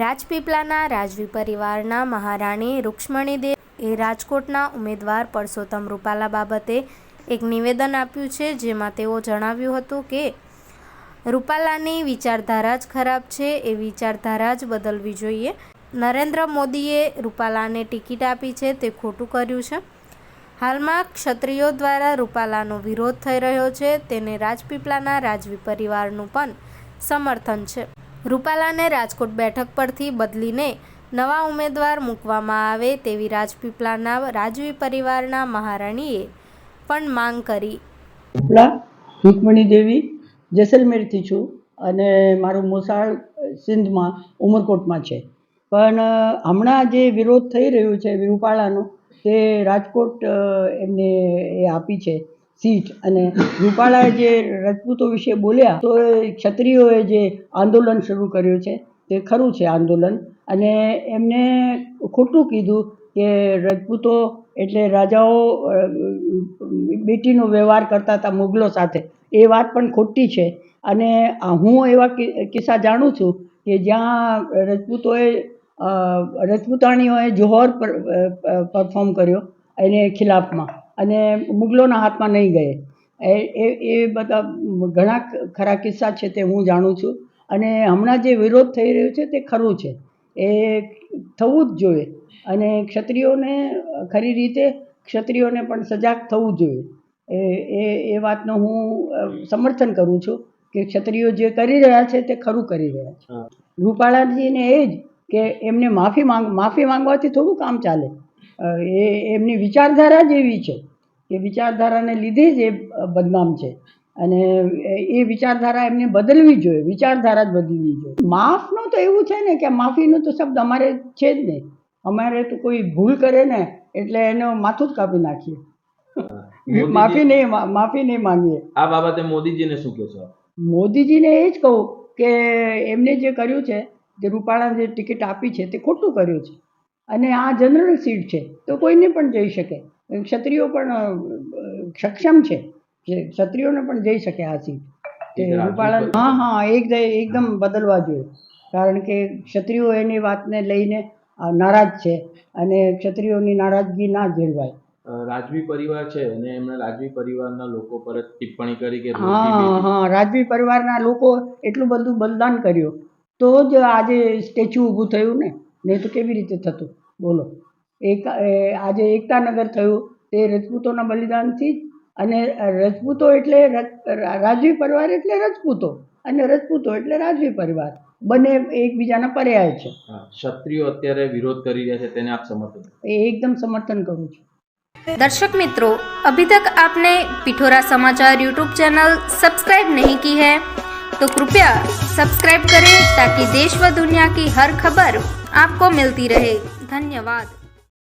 રાજપીપળાના રાજવી પરિવારના મહારાણી રૂક્ષ્મણીદેવ એ રાજકોટના ઉમેદવાર પરસોત્તમ રૂપાલા બાબતે એક નિવેદન આપ્યું છે, જેમાં તેઓ જણાવ્યું હતું કે, રૂપાલાની વિચારધારા જ ખરાબ છે, એ વિચારધારા જ બદલવી જોઈએ. નરેન્દ્ર મોદીએ રૂપાલાને ટિકિટ આપી છે, તે ખોટું કર્યું છે. હાલમાં ક્ષત્રિયો દ્વારા રૂપાલાનો વિરોધ થઈ રહ્યો છે, તેને રાજપીપળાના રાજવી પરિવારનું પણ સમર્થન છે. રૂપાલાને રાજકોટ બેઠક પરથી બદલીને નવા ઉમેદવાર મૂકવામાં આવે તેવી રાજપીપળાના રાજવી પરિવારના મહારાણીએ પણ માંગ કરી. રૂકમણી દેવી, જેસલમેરથી છું અને મારું મોસાળ સિંધમાં ઉમરકોટમાં છે. પણ હમણાં જે વિરોધ થઈ રહ્યો છે રૂપાલાનો તે રાજકોટ એમને એ આપી છે. સીટ અને રૂપાળાએ જે રજપૂતો વિશે બોલ્યા, તો ક્ષત્રિયોએ જે આંદોલન શરૂ કર્યું છે, તે ખરું છે આંદોલન. અને એમને ખોટું કીધું કે રજપૂતો એટલે રાજાઓ બેટીનો વ્યવહાર કરતા હતા મુગલો સાથે. એ વાત પણ ખોટી છે. અને હું એવા કિસ્સા જાણું છું કે જ્યાં રજપૂતોએ રજપૂતાણીઓએ જોહર પરફોર્મ કર્યો એને ખિલાફમાં. અને મુગલોના હાથમાં નહીં ગયે. એ એ બધા ઘણા ખરા કિસ્સા છે તે હું જાણું છું. અને હમણાં જે વિરોધ થઈ રહ્યો છે તે ખરું છે. એ થવું જ જોઈએ. અને ક્ષત્રિયોને ખરી રીતે ક્ષત્રિયોને પણ સજાગ થવું જોઈએ. એ એ એ વાતનું હું સમર્થન કરું છું કે ક્ષત્રિયો જે કરી રહ્યા છે તે ખરું કરી રહ્યા છે. રૂપાળાજીને એ જ કે એમને માફી માંગ માફી માંગવાથી થોડું કામ ચાલે. એ એમની વિચારધારા જ એવી છે. કે વિચારધારાને લીધે જ એ બદનામ છે. અને એ- એ વિચારધારા એમને બદલવી જોઈએ વિચારધારા જ બદલવી જોઈએ. માફનું તો એવું છે ને કે માફીનું તો શબ્દ અમારે છે જ નહીં. અમારે તો કોઈ ભૂલ કરે ને એટલે એનો માથું જ કાપી નાખીએ. માફી નહીં માફી નહીં માંગીએ. આ બાબતે મોદીજીને શું કહેશો મોદીજીને એ જ કહું કે એમને જે કર્યું છે જે રૂપાળાને જે ટિકિટ આપી છે તે ખોટું કર્યું છે. અને આ જનરલ સીટ છે તો કોઈને પણ જઈ શકે. ક્ષત્રિયો પણ સક્ષમ છે ક્ષત્રિયોને પણ જઈ શકે આ સીટ. રૂપાળા હા હા એક એકદમ બદલવા જોઈએ. કારણ કે ક્ષત્રિયો એની વાતને લઈને નારાજ છે અને ક્ષત્રિયોની નારાજગી ના ઝેલવાય રાજવી પરિવાર છે અને એમણે રાજવી પરિવારના લોકો પર ટિપ્પણી કરી કે હા હા રાજવી પરિવારના લોકો એટલું બધું બલિદાન કર્યું. તો જ આજે સ્ટેચ્યુ ઊભું થયું ને. નહીં તો કેવી રીતે થતું બોલો એક એ આજે એકતાનગર થયું તે રજપૂતોના બલિદાનથી જ અને રજપૂતો એટલે રજ- રાજવી પરિવાર એટલે રજપૂતો અને રજપૂતો એટલે રાજવી પરિવાર બંને એકબીજાના પર્યાય છે હા, ક્ષત્રિયો અત્યારે વિરોધ કરી રહ્યા છે તેને આપ સમર્થન એ એકદમ સમર્થન કરું છું दर्शक मित्रों अभी तक आपने पिठोरा समाचार यूट्यूब चैनल सब्सक्राइब नहीं की है तो कृपया सब्सक्राइब करें ताकि देश व दुनिया की हर खबर आपको मिलती रहे धन्यवाद